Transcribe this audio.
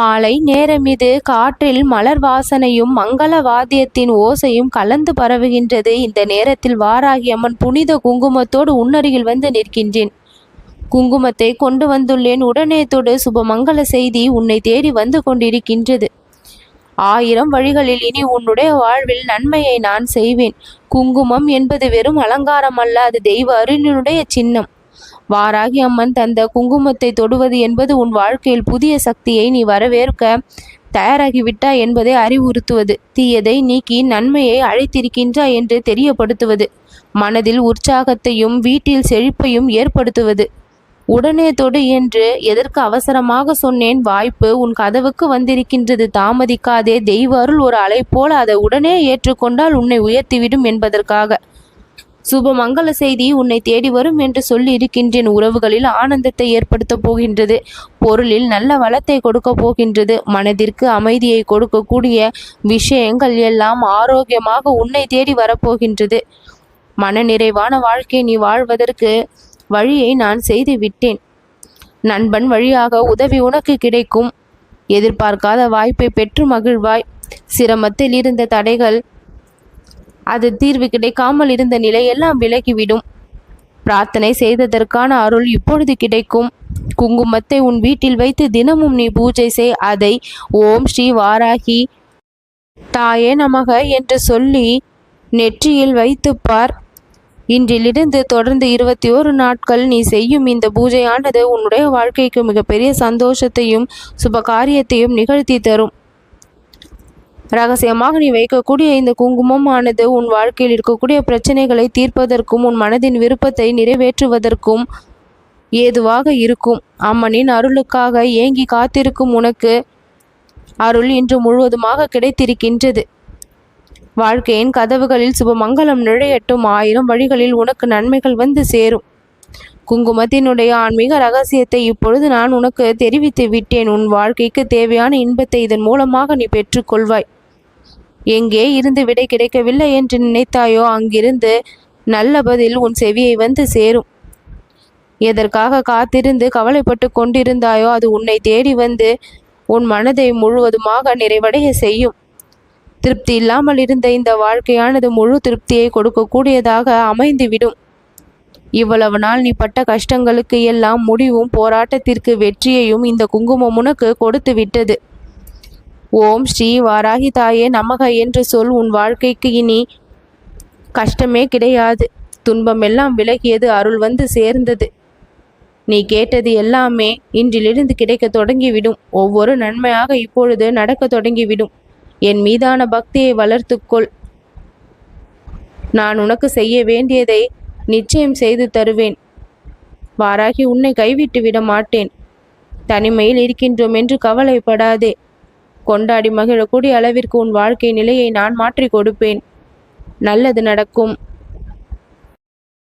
மாலை நேரமிது காற்றில் மலர் வாசனையும் மங்கள வாத்தியத்தின் ஓசையும் கலந்து பரவுகின்றது. இந்த நேரத்தில் வாராகி அம்மன் புனித குங்குமத்தோடு உன்னருகில் வந்து நிற்கின்றேன். குங்குமத்தை கொண்டு வந்துள்ளேன். உடனே தொடு சுபமங்கள செய்தி உன்னை தேடி வந்து கொண்டிருக்கின்றது. ஆயிரம் வழிகளில் இனி உன்னுடைய வாழ்வில் நன்மையை நான் செய்வேன். குங்குமம் என்பது வெறும் அலங்காரம் அல்ல அது தெய்வ அருளினுடைய சின்னம். வாராகி அம்மன் தந்த குங்குமத்தை தொடுவது என்பது உன் வாழ்க்கையில் புதிய சக்தியை நீ வரவேற்க தயாராகிவிட்டாய் என்பதை அறிவுறுத்துவது. தீயதை நீக்கி நன்மையை அழைத்திருக்கின்றாய் என்று தெரியப்படுத்துவது. மனதில் உற்சாகத்தையும் வீட்டில் செழிப்பையும் ஏற்படுத்துவது. உடனே தொடு என்று எதற்கு அவசரமாக சொன்னேன்? வாய்ப்பு உன் கதவுக்கு வந்திருக்கின்றது. தாமதிக்காதே. தெய்வ அருள் ஒரு அலை போல அதை உடனே ஏற்றுக்கொண்டால் உன்னை உயர்த்திவிடும் என்பதற்காக. சுப மங்கள செய்தி உன்னை தேடி வரும் என்று சொல்லி இருக்கின்றேன் உறவுகளில் ஆனந்தத்தை ஏற்படுத்தப் போகின்றது. பொருளில் நல்ல வளத்தை கொடுக்க போகின்றது. மனதிற்கு அமைதியை கொடுக்கக்கூடிய விஷயங்கள் எல்லாம் ஆரோக்கியமாக உன்னை தேடி வரப்போகின்றது. மனநிறைவான வாழ்க்கை நீ வாழ்வதற்கு வழியை நான் செய்து விட்டேன் நண்பன் வழியாக உதவி உனக்கு கிடைக்கும். எதிர்பார்க்காத வாய்ப்பை பெற்று மகிழ்வாய். சிரமத்தில் இருந்த தடைகள் அது தீர்வு கிடைக்காமல் இருந்த நிலையெல்லாம் விலகிவிடும். பிரார்த்தனை செய்ததற்கான அருள் இப்பொழுது கிடைக்கும். குங்குமத்தை உன் வீட்டில் வைத்து தினமும் நீ பூஜை செய். அதை ஓம் ஸ்ரீ வாராகி. தாயே நமக என்று சொல்லி நெற்றியில் வைத்து பார். இன்றிலிருந்து தொடர்ந்து இருபத்தி ஓரு நாட்கள் நீ செய்யும் இந்த பூஜையானது உன்னுடைய வாழ்க்கைக்கு மிகப்பெரிய சந்தோஷத்தையும் சுப காரியத்தையும் நிகழ்த்தி தரும். ரகசியமாக நீ வைக்கக்கூடிய இந்த குங்குமம் ஆனது உன் வாழ்க்கையில் இருக்கக்கூடிய பிரச்சனைகளை தீர்ப்பதற்கும் உன் மனதின் விருப்பத்தை நிறைவேற்றுவதற்கும் ஏதுவாக இருக்கும். அம்மனின் அருளுக்காக ஏங்கி காத்திருக்கும் உனக்கு அருள் இன்று முழுவதுமாக கிடைத்திருக்கின்றது. வாழ்க்கையின் கதவுகளில் சுபமங்கலம் நுழையட்டும். ஆயிரம் வழிகளில் உனக்கு நன்மைகள் வந்து சேரும். குங்குமத்தினுடைய ஆன்மீக ரகசியத்தை இப்பொழுது நான் உனக்கு தெரிவித்து விட்டேன். உன் வாழ்க்கைக்கு தேவையான இன்பத்தை இதன் மூலமாக நீ பெற்றுக்கொள்வாய். எங்கே இருந்து விடை கிடைக்கவில்லை என்று நினைத்தாயோ அங்கிருந்து நல்ல பதில் உன் செவியை வந்து சேரும். எதற்காக காத்திருந்து கவலைப்பட்டு கொண்டிருந்தாயோ அது உன்னை தேடி வந்து உன் மனதை முழுவதுமாக நிறைவடைய செய்யும். திருப்தி இல்லாமல் இருந்த இந்த வாழ்க்கையானது முழு திருப்தியை கொடுக்கக்கூடியதாக அமைந்துவிடும். இவ்வளவு நாள் நீ பட்ட கஷ்டங்களுக்கு எல்லாம் முடிவும் போராட்டத்திற்கு வெற்றியையும் இந்த குங்குமம் உனக்கு கொடுத்து விட்டது ஓம் ஸ்ரீ வாராகி தாயே நமக என்று சொல் உன் வாழ்க்கைக்கு இனி கஷ்டமே கிடையாது. துன்பமெல்லாம் விலகியது அருள் வந்து சேர்ந்தது. நீ கேட்டது எல்லாமே இன்றிலிருந்து கிடைக்க தொடங்கிவிடும். ஒவ்வொரு நன்மையாக இப்பொழுது நடக்க தொடங்கிவிடும். என் மீதான பக்தியை வளர்த்துக்கொள் நான் உனக்கு செய்ய வேண்டியதை நிச்சயம் செய்து தருவேன். வாராகி உன்னை கைவிட்டு விட மாட்டேன். தனிமையில் இருக்கின்றோம் என்று கவலைப்படாதே. கொண்டாடி மகிழக்கூடிய அளவிற்கு உன் வாழ்க்கை நிலையை நான் மாற்றி கொடுப்பேன். நல்லது நடக்கும்.